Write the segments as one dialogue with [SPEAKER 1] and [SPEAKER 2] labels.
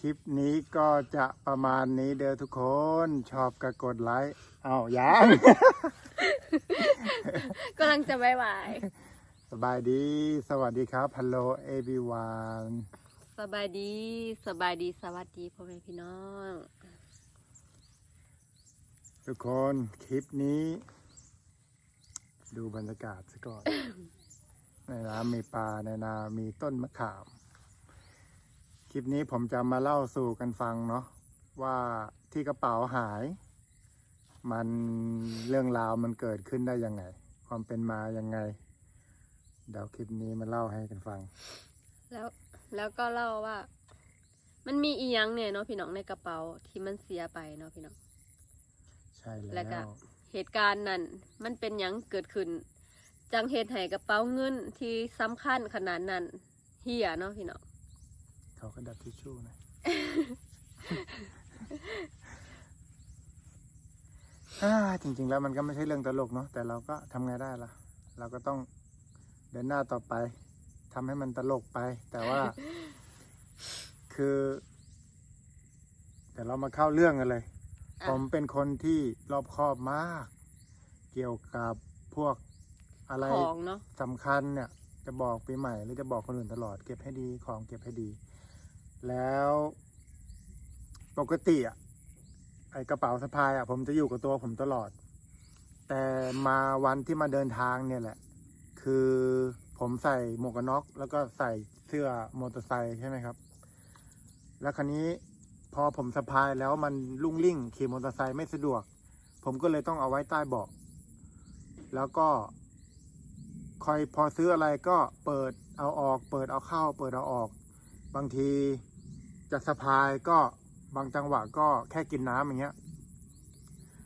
[SPEAKER 1] คลิปนี้ก็จะประมาณนี้เด้อทุกคน ชอบก็กดไลค์เอายัง
[SPEAKER 2] กำลังจะบายบาย
[SPEAKER 1] สบายดี สวัสดีครับ ฮัลโหลเอ r ีวาน
[SPEAKER 2] สบายดี สบายดี สวัสดีพ่อแม่พี่น้อง
[SPEAKER 1] ทุกคนคลิปนี้ ดูบรรยากาศซะก่อน ในน้ำมีปลาในนา มีต้นมะขาม คลิปนี้ผมจะมาเล่าสู่กันฟังเนาะว่าที่กระเป๋าหาย มันเรื่องราวมันเกิดขึ้นได้ยังไง ความเป็นมายังไง เดี๋ยวคลิปนี้มาเล่าให้กันฟัง
[SPEAKER 2] แล้วแล้วก็เล่าว่า มันมีอีหยังเนี่ยเนาะพี่น้องในกระเป๋าที่มันเสียไปเนาะพี่น้อง
[SPEAKER 1] ใช่
[SPEAKER 2] แล้
[SPEAKER 1] แล้ว
[SPEAKER 2] ก็
[SPEAKER 1] ว
[SPEAKER 2] เหตุการณ์นั้นมันเป็นหยังเกิดขึ้น จังเหตุให้กระเป๋าเงินที่สำคัญขนาดนั้นเฮียเนาะพี่น้อง
[SPEAKER 1] เขาก็ดับทิชชู่หนะอ่าจริง ๆ แล้วมันก็ไม่ใช่เรื่องตลกเนาะแต่เราก็ทำไงได้ล่ะ เราก็ต้องเดินหน้าต่อไปทำให้มันตลกไป แต่ว่า คือ แต่เรามาเข้าเรื่องกันเลย
[SPEAKER 2] อะ
[SPEAKER 1] ผมเป็นคนที่รอบคอบมาก เกี่ยวกับพวกอะไร
[SPEAKER 2] ของเนาะ
[SPEAKER 1] สำคัญเนี่ยจะบอกปีใหม่หรือจะบอกคนอื่นตลอดเก็บให้ดีของเก็บให้ดี แล้วปกติอะไอกระเป๋าสะพายอะผมจะอยู่กับตัวผมตลอด แต่มาวันที่มาเดินทางเนี่ยแหละ คือผมใส่หมวกกันน็อก แล้วก็ใส่เสื้อมอเตอร์ไซค์ใช่ไหมครับ แล้วคราวนี้พอผมสะพายแล้วมันลุ่งลิ่งขี่มอเตอร์ไซค์ไม่สะดวก ผมก็เลยต้องเอาไว้ใต้เบาะแล้วก็คอยพอซื้ออะไรก็เปิดเอาออก เปิดเอาเข้า เปิดเอาออก บางที จะสะพายก็บางจังหวะก็แค่กินน้ำอย่างเงี้ย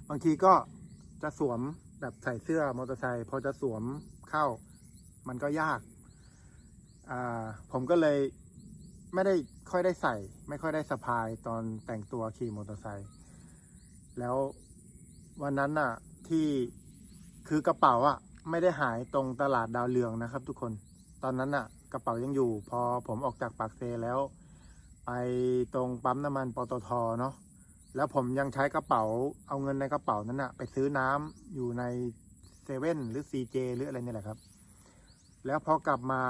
[SPEAKER 1] บางทีก็จะสวมแบบใส่เสื้อมอเตอร์ไซค์พอจะสวมเข้า มันก็ยาก อ่า ผมก็เลยไม่ได้ค่อยได้ใส่ ไม่ค่อยได้สะพายตอนแต่งตัวขี่มอเตอร์ไซค์แล้ววันนั้นน่ะ ที่คือกระเป๋าอะ ไม่ได้หายตรงตลาดดาวเรืองนะครับ ทุกคนตอนนั้นน่ะ กระเป๋ายังอยู่ พอผมออกจากปากเซแล้ว ไปตรงปั๊มน้ำมันปตทเนาะแล้วผมยังใช้กระเป๋าเอาเงินในกระเป๋านั้นน่ะไปซื้อน้ำอยู่ในเซเว่นหรือซีเจหรืออะไรเนี่ยแหละครับ แล้วพอกลับมา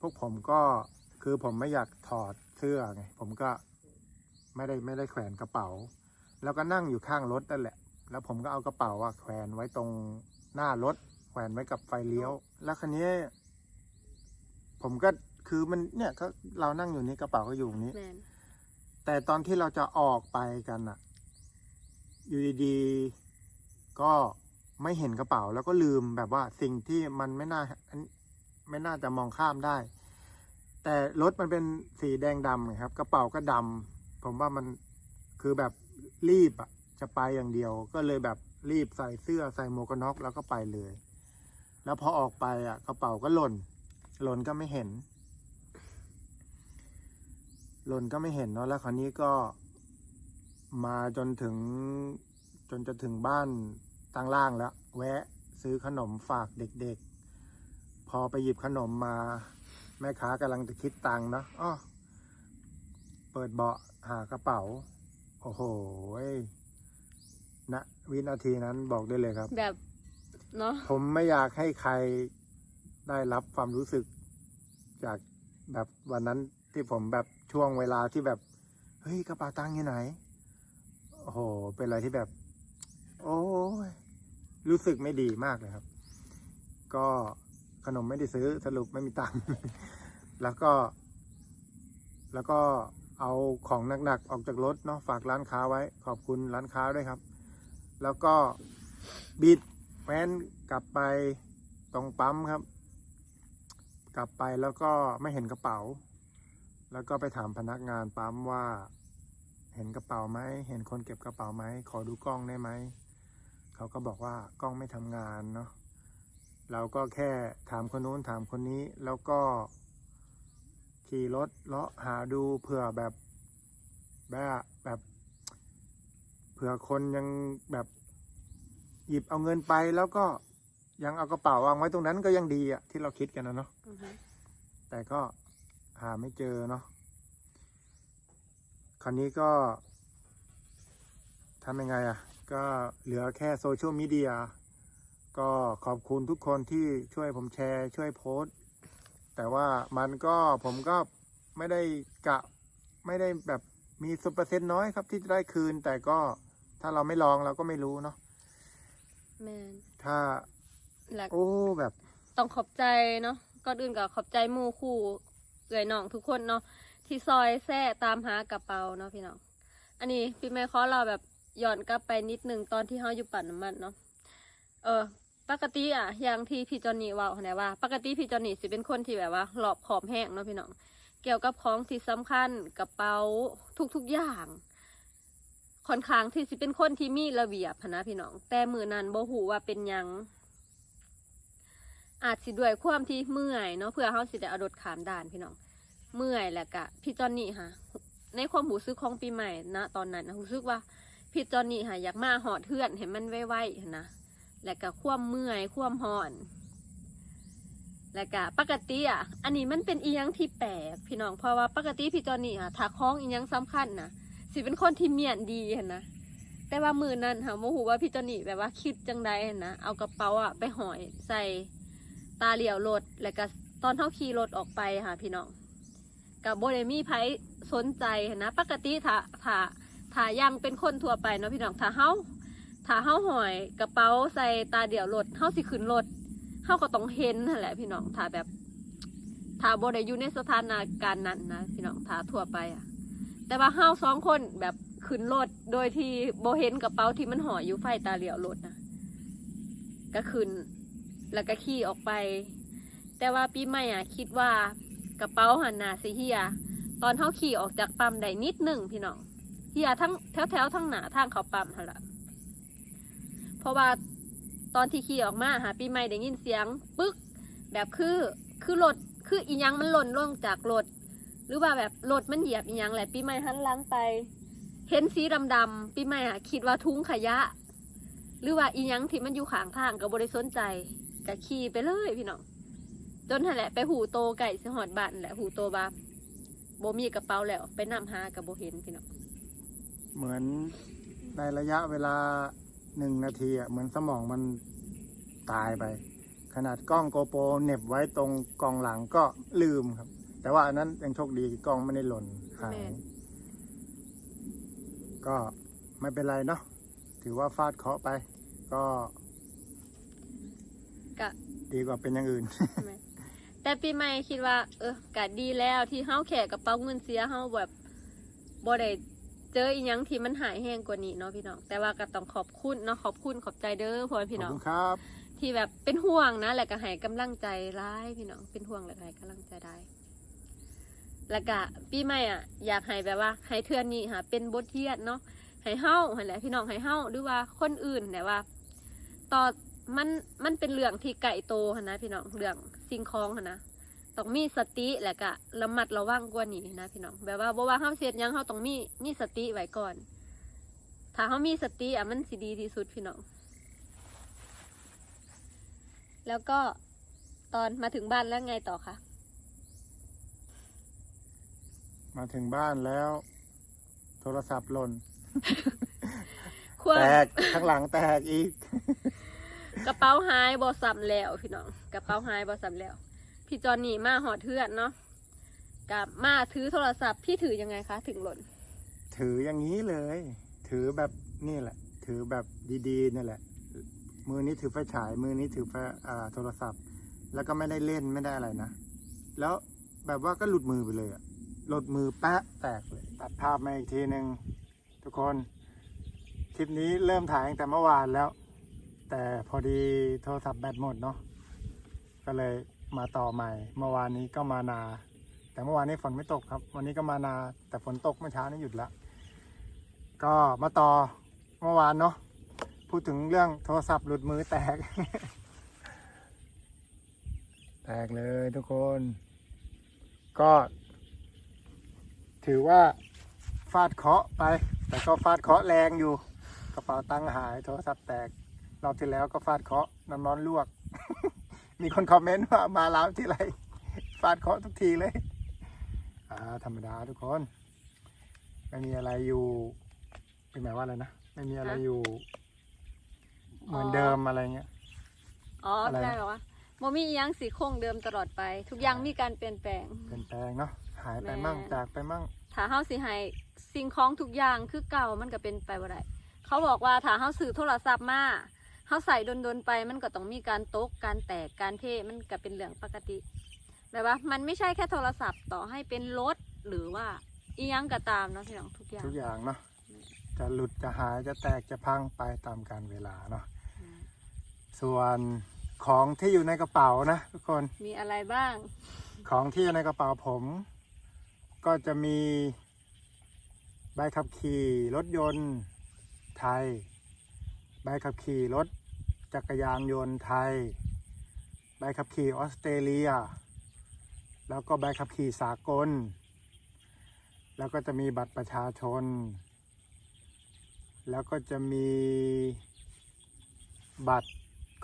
[SPEAKER 1] พวกผมก็คือผมไม่อยากถอดเสื้อไงผมก็ไม่ได้ไม่ได้แขวนกระเป๋า แล้วก็นั่งอยู่ข้างรถนั่นแหละ แล้วผมก็เอากระเป๋าอะแขวนไว้ตรงหน้ารถ แขวนไว้กับไฟเลี้ยว แล้วคันนี้ ผมก็ คือมันเนี่ยก็เรานั่งอยู่นี่กระเป๋าก็อยู่ตรงนี้
[SPEAKER 2] แมน
[SPEAKER 1] แต่ตอนที่เราจะออกไปกันอะอยู่ดีๆ ก็ไม่เห็นกระเป๋าแล้วก็ลืมแบบว่าสิ่งที่มันไม่น่าอันไม่น่าจะมองข้ามได้ แต่รถมันเป็นสีแดงดำไงครับ กระเป๋าก็ดำผมว่ามันคือแบบรีบอะจะไปอย่างเดียว ก็เลยแบบรีบใส่เสื้อใส่หมวกกันน็อกแล้วก็ไปเลย แล้วพอออกไปอะกระเป๋าก็หล่น หล่นก็ไม่เห็น หล่นก็ไม่เห็นเนาะแล้วคราวนี้ก็ มาจนถึง จนจะถึงบ้านตั้งล่างแล้ว แวะซื้อขนมฝากเด็กๆ พอไปหยิบขนมมาแม่ค้ากำลังจะคิดตังค์เนาะอ้อเปิดเบาะหากระเป๋า โอ้โหณวินาทีนั้นบอกได้เลยครับ
[SPEAKER 2] แบบเนาะ
[SPEAKER 1] ผมไม่อยากให้ใครได้รับความรู้สึก จากแบบวันนั้น ที่ผมแบบช่วงเวลาที่แบบ เฮ้ยกระเป๋าตังค์อยู่ไหน โอ้โห เป็นอะไรที่แบบ โอ้ยรู้สึกไม่ดีมากเลยครับ ก็ขนมไม่ได้ซื้อสรุปไม่มีตังค์แล้วก็ แล้วก็เอาของหนักๆออกจากรถเนาะฝากร้านค้าไว้ ขอบคุณร้านค้าด้วยครับ แล้วก็บิดแว้นกลับไปตรงปั๊มครับ กลับไปแล้วก็ไม่เห็นกระเป๋า แล้วก็ไปถามพนักงานปั๊มว่า เห็นกระเป๋าไหม เห็นคนเก็บกระเป๋าไหม ขอดูกล้องได้ไหม เขาก็บอกว่ากล้องไม่ทำงานเนาะ เราก็แค่ถามคนนู้นถามคนนี้ แล้วก็ขี่รถเลาะหาดูเผื่อแบบแบบแบบเผื่อคนยังแบบหยิบเอาเงินไปแล้วก็ยังเอากระเป๋าวางไว้ตรงนั้นก็ยังดีอะที่เราคิดกันนะเนาะ
[SPEAKER 2] อือฮึ
[SPEAKER 1] แต่ก็ หาไม่เจอเนาะคราวนี้ก็ทำยังไงอะ ก็เหลือแค่โซเชียลมีเดียก็ขอบคุณทุกคนที่ช่วยผมแชร์ ช่วยโพสต์ แต่ว่ามันก็ผมก็ไม่ได้กะไม่ได้แบบมีสุเปอร์เซ็นต์น้อยครับที่จะได้คืน แต่ก็ถ้าเราไม่ลองเราก็ไม่รู้เนาะ
[SPEAKER 2] แม่น
[SPEAKER 1] ถ้า
[SPEAKER 2] และ
[SPEAKER 1] โอ้แบบ
[SPEAKER 2] ต้องขอบใจเนาะก่อนอื่นก็ขอบใจหมู่คู่ เอ่ยน้องทุกคนเนาะที่ซอยแซ่ตามหากระเป๋าเนาะพี่น้อง อันนี้พี่แม่ขอเราแบบย้อนกลับไปนิดหนึ่งตอนที่เฮาอยู่ปั่นน้ำมันเนาะเออ ปกติอะอย่างที่พี่จอนนี่ว่าเนี่ยว่า ปกติพี่จอนนี่สิเป็นคนที่แบบว่า หลอบขอบแห้งเนาะพี่น้องเกี่ยวกับของที่สำคัญกระเป๋าทุกๆอย่างค่อนข้างที่สิเป็นคนที่มีระเบียบนะพี่น้อง แต่มือนั้นบ่หูว่าเป็นยัง อาจสิด้วยความที่เมื่อยเนาะเพื่อเขาสิได้เอารถขามด่านพี่น้อง เมื่อยแหละกะพี่จอนนี่ค่ะ ในความหูซึกของปีใหม่นะตอนนั้นนะหูซึกว่าพี่จอนนี่ค่ะอยากมาหอดเทือนเห็นมันไวๆหั้นนะและกะความเมื่อยความหอน และกะปกติอะ อันนี้มันเป็นอียังที่แปลกพี่น้องเพราะว่าปกติพี่จอนนี่ค่ะถ้าคล้องอียังสำคัญนะสิเป็นคนที่เมียนดีเห็นนะแต่ว่ามือนั้นค่ะโมโหว่าพี่จอนนี่แบบว่าคิดจังใดนนะเอากระเป๋าอะไปหอยใส่ ตาเหลียวรถแล้วก็ตอนเท่าขี่รถออกไปค่ะพี่น้องกับโบเดมี่ไพสนใจหั้นนะปกติถ้าถ้าถ้ายังเป็นคนทั่วไปเนาะพี่น้องถ้าเฮาถ้าเฮาหอยกระเป๋าใส่ตาเดี่ยวรถเฮาสิขึ้นรถเฮาก็ต้องเห็นแหละพี่น้องถ้าแบบถ้าโบได้อยู่ในสถานการณ์นั้นนะพี่น้องถ้าทั่วไปอะแต่ว่าเฮาสองคนแบบขึ้นรถโดยที่โบเห็นกระเป๋าที่มันห่ออยู่ไฟตาเหลียวรถนะก็ขึ้น แล้วก็ขี่ออกไป แต่ว่าปีใหม่อะคิดว่ากระเป๋าหันหนาสิเฮีย ตอนเท่าขี่ออกจากปั๊มได้นิดหนึ่งพี่น้องเฮียทั้งแถวแถวทั้งหนาทางเขาปั๊มหั่นละเพราะว่าตอนที่ขี่ออกมาหาปีใหม่ได้ยินเสียง ปึ๊ก แบบคือคือรถคืออีหยังมันหล่นลงจากรถหรือว่าแบบรถมันเหยียบอีหยังแหละปีใหม่หันหลังไป เห็นสีดำๆปีใหม่อะคิดว่าทุ้งขยะ หรือว่าอีหยังที่มันอยู่ข้างทางก็บ่ได้สนใจ ก็ขี่ไปเลยพี่น้องจนนั่นแหละไปหูโตไก่สิหอดบ้านแหละหูโตบาโบมีกระเป๋าแล้ว ไปนำหากับโบเห็นพี่น้อง
[SPEAKER 1] เหมือนในระยะเวลาหนึ่งนาทีอะเหมือนสมองมันตายไป ขนาดกล้องโกโปรเหน็บไว้ตรงกองหลังก็ลืมครับ แต่ว่าอันนั้นยังโชคดีกล้องไม่ได้หล่นหายก็ไม่เป็นไรเนาะถือว่าฟาดเคราะห์ไป ก็
[SPEAKER 2] กะ
[SPEAKER 1] ดีกว่าเป็นอย่างอื่น
[SPEAKER 2] แต่ปีใหม่คิดว่า เออกะดีแล้วที่เฮาแขกกระเป๋าเงินเสียเฮาแบบบ่ได้เจออีหยังที่มันหายแห้งกว่านี้เนาะพี่น้องแต่ว่าก็ต้องขอบคุณเนาะขอบคุณขอบใจเด้อพ่อพี่
[SPEAKER 1] ขอบ
[SPEAKER 2] น้อง
[SPEAKER 1] คุณครับ
[SPEAKER 2] ที่แบบเป็นห่วงนะ แล้วก็ให้กำลังใจร้ายพี่น้องเป็นห่วงแล้วก็ให้กำลังใจได้แล้วก็ปีใหม่อะ อยากให้แบบว่าให้เทือนนี้ค่ะเป็นบทเรียนเนาะให้เฮาหั่นแหละพี่น้องให้เฮาหรือว่าคนอื่นแต่ว่า ต่อ มันมันเป็นเรื่องที่ไก่โตหั่นนะพี่น้องเรื่องสิ่งของหั่นนะต้องมีสติแล้วก็ระมัดระวังกว่านี้นะพี่น้องแบบว่าบ่ว่าเฮาเสียดหยังเฮาต้องมีมีสติไว้ก่อน ถ้าเฮามีสติอะมันสิดีที่สุดพี่น้อง แล้วก็ตอนมาถึงบ้านแล้วไงต่อคะ
[SPEAKER 1] มาถึงบ้านแล้ว โทรศัพท์หล่น
[SPEAKER 2] คว
[SPEAKER 1] แต
[SPEAKER 2] ร
[SPEAKER 1] กข้างหลังแตกอีก
[SPEAKER 2] กระเป๋าหายบอสัมแล้วพี่น้อง กระเป๋าหายบอสัมแล้ว พี่จอนนี่มาหอดเทือนเนาะกับมาถือโทรศัพท์พี่ถือยังไงคะ ถึงหล่น
[SPEAKER 1] ถืออย่างนี้เลย ถือแบบนี่แหละ ถือแบบดีๆนี่แหละ มือนี้ถือไฟฉาย มือนี้ถือไฟอ่าโทรศัพท์ แล้วก็ไม่ได้เล่นไม่ได้อะไรนะ แล้วแบบว่าก็หลุดมือไปเลยอะหลุดมือแปะแตกเลย ตัดภาพมาอีกทีหนึ่งทุกคน คลิปนี้เริ่มถ่ายตั้งแต่เมื่อวานแล้ว แต่พอดีโทรศัพท์แบตหมดเนาะก็เลยมาต่อใหม่ เมื่อวานนี้ก็มานา แต่เมื่อวานนี้ฝนไม่ตกครับ วันนี้ก็มานา แต่ฝนตกเมื่อเช้านี้หยุดละก็มาต่อเมื่อวานเนาะพูดถึงเรื่องโทรศัพท์หลุดมือแตก แตกเลยทุกคน ก็ ถือว่าฟาดเคาะไป แต่ก็ฟาดเคาะแรงอยู่ กระเป๋าตังค์หายโทรศัพท์แตก รอบที่แล้วก็ฟาดเคราะห์น้ำร้อนลวก มีคนคอมเมนต์ว่ามาล้างที่ไรฟาดเคราะห์ทุกทีเลย อ่า ธรรมดาทุกคน ไม่มีอะไรอยู่ เป็นหมายว่าอะไรนะ ไม่มีอะไร
[SPEAKER 2] ฮะ
[SPEAKER 1] อยู่ เหมือน
[SPEAKER 2] อ๋อ
[SPEAKER 1] เดิมอะไรเงี้ย
[SPEAKER 2] อ๋อ
[SPEAKER 1] อะไร
[SPEAKER 2] ได้หรอวะโมมีอิหยังสีคงเดิมตลอดไป ทุกอย่างมีการเปลี่ยนแปลง
[SPEAKER 1] เปลี่ยนแปลงเนาะ หายไป
[SPEAKER 2] แม่
[SPEAKER 1] มั่งจากไปมั่ง
[SPEAKER 2] ถ้าเฮาสิให้สิ่งของทุกอย่างคือเก่ามันก็เป็นไปบ่ได้เขาบอกว่าถ้าเฮาซื้อโทรศัพท์มา เฮาใส่ดนๆไปมันก็ต้องมีการตกการแตกการเทมันก็เป็นเรื่องปกติแบบว่า มันไม่ใช่แค่โทรศัพท์ต่อให้เป็นรถหรือว่าอีหยังก็ตามเนาะพี่น้องทุกอย่าง
[SPEAKER 1] ทุกอย่างเนาะจะหลุดจะหายจะแตกจะพังไปตามกาลเวลาเนาะ
[SPEAKER 2] อืม
[SPEAKER 1] ส่วนของที่อยู่ในกระเป๋านะทุกคน
[SPEAKER 2] มีอะไรบ้าง
[SPEAKER 1] ของที่อยู่ในกระเป๋าผม ก็จะมีใบขับขี่รถยนต์ไทย ใบขับขี่รถ จักรยานยนต์ไทย ใบขับขี่ออสเตรเลีย แล้วก็ใบขับขี่สากล แล้วก็จะมีบัตรประชาชน แล้วก็จะมีบัตร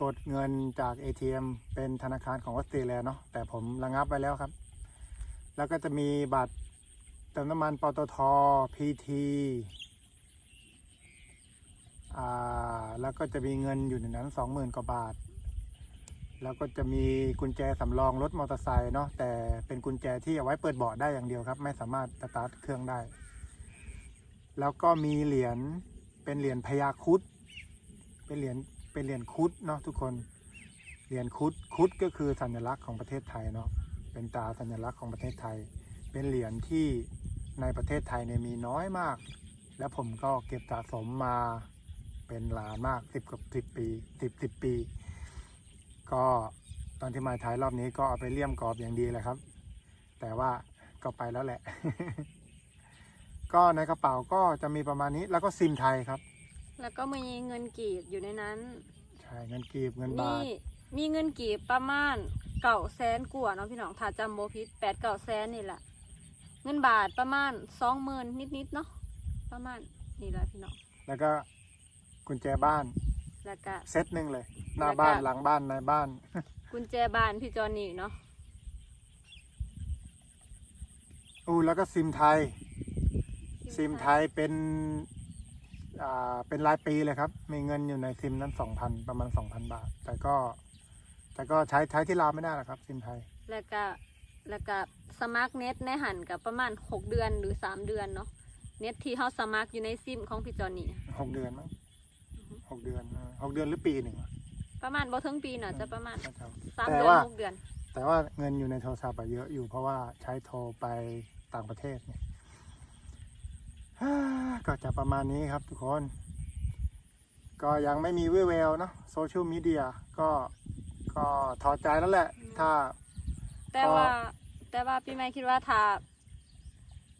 [SPEAKER 1] กดเงินจาก ATM เป็นธนาคารของออสเตรเลียเนาะแต่ผมระงับไปแล้วครับ แล้วก็จะมีบัตรเติมน้ำมันปตท PT แล้วก็จะมีเงินอยู่ในนั้นสองหมื่นกว่าบาท แล้วก็จะมีกุญแจสำรองรถมอเตอร์ไซค์เนาะแต่เป็นกุญแจที่เอาไว้เปิดเบาะได้อย่างเดียวครับ ไม่สามารถสตาร์ทเครื่องได้ แล้วก็มีเหรียญเป็นเหรียญพญาคุดเป็นเหรียญเป็นเหรียญคุดเนาะทุกคนเหรียญคุดคุดก็คือสัญลักษณ์ของประเทศไทยเนาะเป็นตราสัญลักษณ์ของประเทศไทย เป็นเหรียญที่ในประเทศไทยเนี่ยมีน้อยมาก แล้วผมก็เก็บสะสมมา เป็นหลานมากสิบกับสิบปีสิบสิบปี ก็ตอนที่มาท้ายรอบนี้ก็เอาไปเลี่ยมกรอบอย่างดีเลยครับ แต่ว่าก็ไปแล้วแหละ ก็ในกระเป๋าก็จะมีประมาณนี้แล้วก็ซิมไทยครับ
[SPEAKER 2] แล้วก็มีเงินกีบอยู่ในนั้น
[SPEAKER 1] ใช่เงินกีบเงิน
[SPEAKER 2] มี
[SPEAKER 1] บาท
[SPEAKER 2] มีเงินกีบประมาณเก่าแสนกว่าเนาะพี่น้องถ้าจำโบพิษแปดเก่าแสนนี่แหละเงินบาทประมาณสองหมื่นนิดๆเนาะประมาณนี่แหละพี่น้อง
[SPEAKER 1] แล้วก็ กุญแจบ้าน
[SPEAKER 2] แล้วก็
[SPEAKER 1] เซตหนึ่งเลย หน้า
[SPEAKER 2] แล้วก็
[SPEAKER 1] บ้านหลังบ้านในบ้าน
[SPEAKER 2] กุญแจบ้านพี่จอนี่เนาะ
[SPEAKER 1] อู้แล้วก็ซิมไทย ซิมไทยเป็นอ่าเป็นรายปีเลยครับ มีเงินอยู่ในซิมนั้นสองพันประมาณสองพันบาท แต่ก็ แต่ก็ใช้ใช้ที่ลาวไม่ได้หรอกครับ ซิมไทย
[SPEAKER 2] แล้วก็แล้วก็สมัครเน็ตในหันกับประมาณหกเดือนหรือสามเดือนเนาะเน็ตที่เขาสมัครอยู่ในซิมของพี่จอนี่
[SPEAKER 1] หกเดือนมั้ง หกเดือนเออหกเดือนหรือปีหนึ่งอะ
[SPEAKER 2] ประมาณบ่ถึงปีเนาะจะประมาณ
[SPEAKER 1] ไม่เท่า
[SPEAKER 2] สาม
[SPEAKER 1] แต่
[SPEAKER 2] เดือน
[SPEAKER 1] ว่า
[SPEAKER 2] หกเดือน
[SPEAKER 1] แต่ว่าเงินอยู่ในโทรศัพท์อะเยอะอยู่เพราะว่าใช้โทรไปต่างประเทศเนี่ยฮ่าก็จะประมาณนี้ครับทุกคน ก็ยังไม่มีวิแววเนาะโซเชียลมีเดียก็ก็ถอดใจแล้วแหละถ้า
[SPEAKER 2] แต่ว่า แต่ว่าพี่ไม่คิดว่าถ้า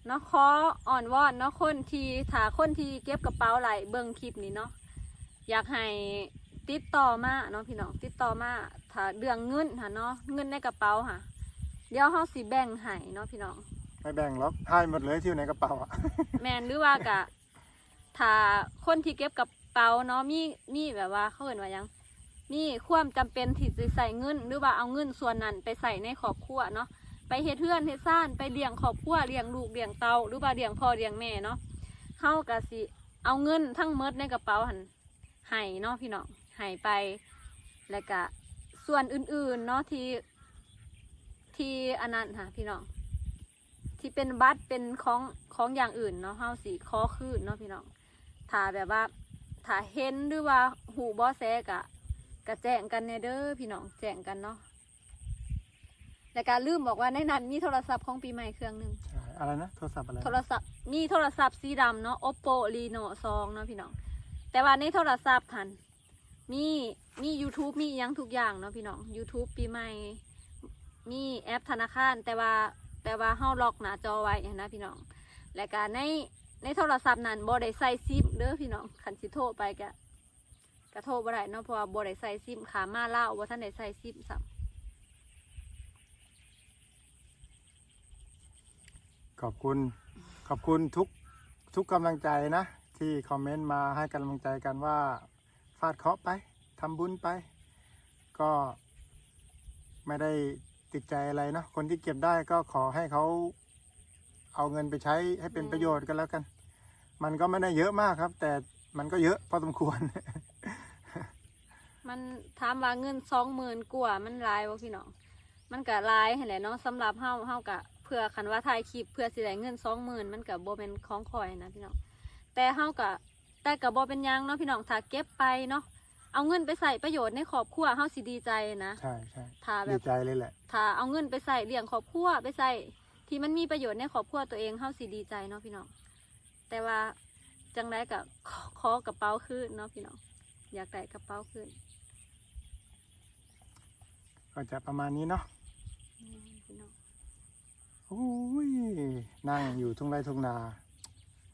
[SPEAKER 2] เนาะขออ่อนวอนเนาะคนที่ถ้าคนที่เก็บกระเป๋าไหลเบิ่งคลิปนี้เนาะ อยากให้ติดต่อมาเนาะพี่น้องติดต่อมาถ้าเรื่องเงินค่ะเนาะเงินในกระเป๋าค่ะ เดี๋ยวเฮาสิแบ่งให้เนาะพี่น้อง
[SPEAKER 1] ไม่แบ่งหรอกให้หมดเลยที่อยู่ในกระเป๋าอะ
[SPEAKER 2] แมนหรือว่ากะถ้าคนที่เก็บกระเป๋าเนาะมีมีแบบว่าเขาเห็นว่าหยังมีความจำเป็นที่จะใส่เงิน หรือว่าเอาเงินส่วนนั้นไปใส่ในครอบครัวเนาะไปเฮ็ดเทือนเฮ็ดซ่านไปเลี้ยงครอบครัวเลี้ยงลูกเลี้ยงเตาหรือว่าเลี้ยงพ่อเลี้ยงแม่เนาะเฮากะสิเอาเงินทั้งหมดในกระเป๋าหัน ให้เนาะพี่น้องให้ไป แล้วก็ส่วนอื่นๆเนาะที่ที่อันนั้นค่ะพี่น้องที่เป็นบัตรเป็นของของอย่างอื่นเนาะเฮาสีคอคืนเนาะพี่น้องถ้าแบบว่าถ้าเห็นหรือว่าหูบอแซกะกะแจ้งกันแน่เด้อพี่น้องแจ้งกันเนาะแต่การลืมบอกว่าในนั้นมีโทรศัพท์ของปีใหม่เครื่องหนึ่ง
[SPEAKER 1] ใช่อะไรนะโทรศัพท์อะไรนะ
[SPEAKER 2] โทรศัพท์มีโทรศัพท์สีดำเนาะ oppo reno 2เนาะพี่น้อง แต่ว่าในโทรศัพท์หันมีมี YouTube มียังทุกอย่างเนาะพี่น้อง YouTube ปีใหม่ มีแอปธนาคาร แต่ว่าแต่ว่าเฮาล็อกหน้าจอไว้นะพี่น้อง และก็ในในโทรศัพท์นั้นบ่ได้ใส่ซิมเด้อพี่น้องคันสิโทรไปก็ก็โทรบ่ได้เนาะเพราะว่าบ่ได้ใส่ซิมขามาเล่าวบ่ทันได้ใส่ซิมซ้
[SPEAKER 1] ขอบคุณ ขอบคุณทุกทุกกำลังใจนะ ที่คอมเมนต์มาให้กำลังใจกันว่าฟาดเคาะไปทำบุญไป ก็ไม่ได้ติดใจอะไรเนอะคนที่เก็บได้ก็ขอให้เขาเอาเงินไปใช้ให้เป็นประโยชน์กันแล้วกัน มันก็ไม่ได้เยอะมากครับ แต่มันก็เยอะพอสมควร
[SPEAKER 2] มันถามว่าเงินสองหมื่นกว่ามันหลายบ่พี่น้องมันก็หลายเหั่นแหละเนาะสำหรับเฮาเฮากะเพื่อคันว่าถ่ายคลิปเพื่อสิได้เงินสองหมื่นมันก็บ่เป็นของขอยนะพี่น้อง แต่เฮากะแต่ก็บ่เป็นหยังเนาะพี่น้องถ้าเก็บไปเนาะเอาเงินไปใส่ประโยชน์ในครอบครัวเฮาสิดีใจนะ
[SPEAKER 1] ใช่ใช่
[SPEAKER 2] ถ้าแบ
[SPEAKER 1] ดี
[SPEAKER 2] บ
[SPEAKER 1] ใจเลยแหละ
[SPEAKER 2] ถ้าเอาเงินไปใส่เลี้ยงครอบครัวไปใส่ที่มันมีประโยชน์ในครอบครัวตัวเองเฮาสิดีใจเนาะพี่น้องแต่ว่าจังไดก็ขอขอกระเป๋าคืนเนาะพี่น้องอยากได้กระเป๋าคืน
[SPEAKER 1] ก็จะประมาณนี้เนาะ
[SPEAKER 2] อืมพี่น้อง
[SPEAKER 1] โอ้ยนั่งอยู่ทุ่งไร่ทุ่งนา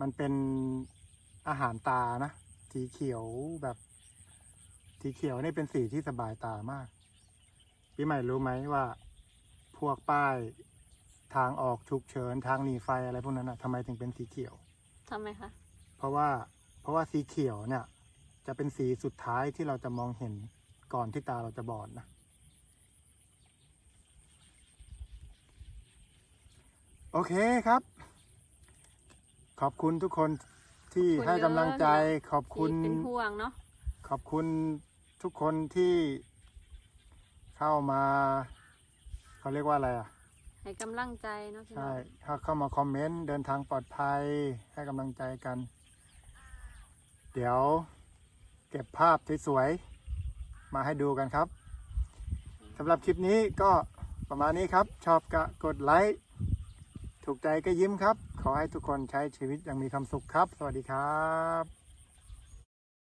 [SPEAKER 1] มันเป็นอาหารตานะ สีเขียวแบบสีเขียวนี่เป็นสีที่สบายตามากพี่ใหม่รู้ไหมว่า พวกป้ายทางออกฉุกเฉินทางหนีไฟอะไรพวกนั้นนะทำไมถึงเป็นสีเขียว
[SPEAKER 2] ทำไมคะ
[SPEAKER 1] เพราะว่าเพราะว่าสีเขียวเนี่ย จะเป็นสีสุดท้ายที่เราจะมองเห็นก่อนที่ตาเราจะบอดนะโอเคครับ ขอบคุณทุกคนที่ให้กำลังใจขอบคุณ
[SPEAKER 2] ที่เป็นห่วงเนาะ
[SPEAKER 1] ขอบคุณทุกคนที่เข้ามา เขาเรียกว่าอะไรอะ
[SPEAKER 2] ให้กำลังใจเนาะพี่น้
[SPEAKER 1] ใช่
[SPEAKER 2] อง
[SPEAKER 1] ถ้าเข้ามาคอมเมนต์เดินทางปลอดภัยให้กำลังใจกัน เดี๋ยวเก็บภาพสวยๆ มาให้ดูกันครับสำหรับคลิปนี้ก็ประมาณนี้ครับ ชอบก็กดไลค์ ถูกใจก็ยิ้มครับ ขอให้ทุกคนใช้ชีวิตอย่างมีความสุขครับ สวัสดีครับ